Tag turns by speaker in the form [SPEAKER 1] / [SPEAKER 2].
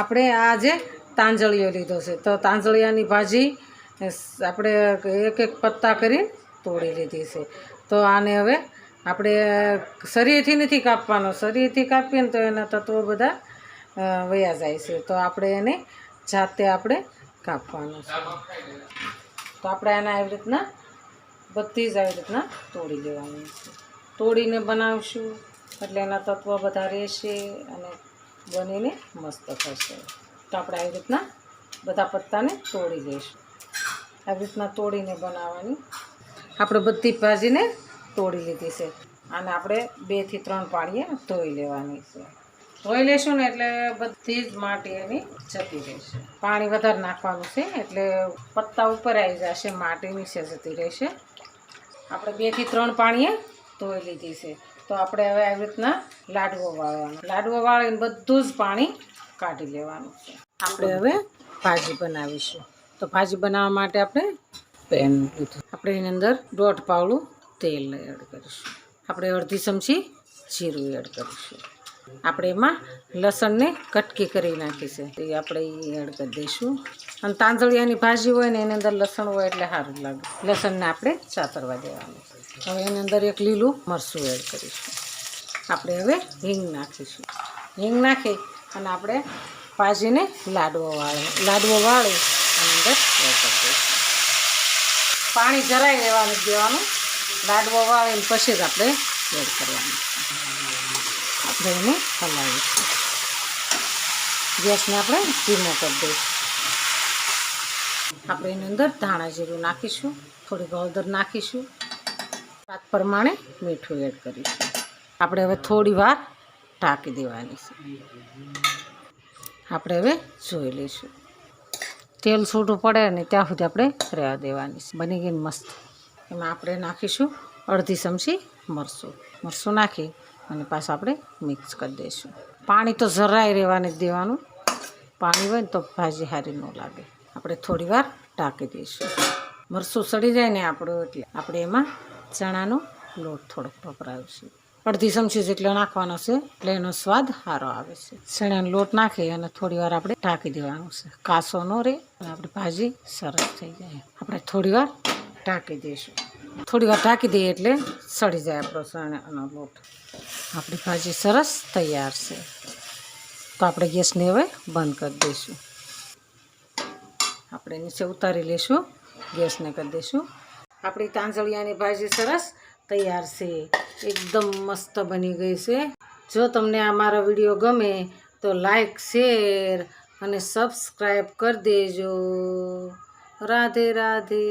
[SPEAKER 1] આપણે આજે તાંજળીઓ લીધો છે. તો તાંજળિયાની ભાજી આપણે એક એક પત્તા કરી તોડી લીધી છે. તો આને હવે આપણે શરીરથી નથી કાપવાનો. શરીરથી કાપીએ ને તો એના તત્વો બધા વયા જાય છે. તો આપણે એને જાતે આપણે કાપવાનું છે. તો આપણે એને આવી રીતના બધી જ આવી રીતના તોડી લેવાની છે. તોડીને બનાવશું. એટલે એના તત્વો બધા રહેશે અને બનીને મસ્ત થશે. તો આપણે આવી રીતના બધા પત્તાને તોડી લઈશું. આવી રીતના તોડીને બનાવવાની. આપણે બધી ભાજીને તોડી લીધી છે. અને આપણે બેથી ત્રણ પાણીએ ધોઈ લેવાની છે. ધોઈ લેશું ને એટલે બધી જ માટી એની જતી રહેશે. પાણી વધારે નાખવાનું છે એટલે પત્તા ઉપર આવી જશે માટી નીચે જતી રહેશે. આપણે બેથી ત્રણ પાણીએ ધોઈ લીધી છે. તો આપણે હવે આવી રીતના લાડવો વાળવાનો. લાડવો વાળીને બધું જ પાણી કાઢી લેવાનું છે. આપણે હવે ભાજી બનાવીશું. તો ભાજી બનાવવા માટે આપણે પેન લીધું. આપણે એની અંદર દોઢ પાવડું તેલ એડ કરીશું. આપણે અડધી ચમચી જીરું એડ કરીશું. આપણે એમાં લસણને કટકી કરી નાખી છે એ આપણે એ એડ કરી દઈશું. અને તાંજળિયાની ભાજી હોય ને એની અંદર લસણ હોય એટલે સારું લાગે. લસણને આપણે ચાતરવા દેવાનું હવે એની અંદર એક લીલું મરચું એડ કરીશું. આપણે હવે હિંગ નાખીશું. હિંગ નાખી અને આપણે ભાજીને લાડવો વાળે, લાડવો વાળી અને અંદર એડ કરી દઈશું. પાણી જરાય લેવાનું દેવાનું. લાડવો વાળીને પછી જ આપણે એડ કરવાનું. આપણે એને હલાવીશું. ગેસને આપણે ધીમો કરી દઈશું. આપણે એની અંદર ધાણા જીરું નાખીશું. થોડીક હળદર નાખીશું. સ્વાદ પ્રમાણે મીઠું એડ કરીશું. આપણે હવે થોડી વાર ઢાંકી દેવાની છે. આપણે હવે જોઈ લઈશું. તેલ છૂટું પડે ને ત્યાં સુધી આપણે રહેવા દેવાની છે. બની ગઈ મસ્ત. એમાં આપણે નાખીશું અડધી ચમચી મરચું. મરચું નાખી અને પાછું આપણે મિક્સ કરી દઈશું. પાણી તો જરાય રહેવાની જ દેવાનું. પાણી હોય ને તો ભાજી સારી ન લાગે. આપણે થોડી વાર ઢાંકી દઈશું. મરચું સડી જાય ને આપણું એટલે આપણે એમાં ચણાનો લોટ થોડોક વપરાવીશું અડધી ચમચી જેટલો નાખવાનો છે, એટલે એનો સ્વાદ સારો આવે છે. ચણાનો લોટ નાખી અને થોડી વાર આપણે ઢાંકી દેવાનું છે. કાસો ન રહે આપણી ભાજી સરસ થઈ જાય. આપણે થોડી વાર ઢાંકી દઈશું. થોડી વાર ઢાંકી દઈએ એટલે સડી જાય આપણો ચણાનો લોટ. આપણી ભાજી સરસ તૈયાર છે. તો આપણે ગેસને હવે બંધ કરી દઈશું. આપણે નીચે ઉતારી લઈશું. ગેસને કરી દઈશું. આપણી તાંજળિયાની ભાજી સરસ તૈયાર છે. એકદમ મસ્ત બની ગઈ છે. જો તમને આ મારો વીડિયો ગમે તો લાઈક, શેર અને સબસ્ક્રાઈબ કરી દેજો. રાધે રાધે.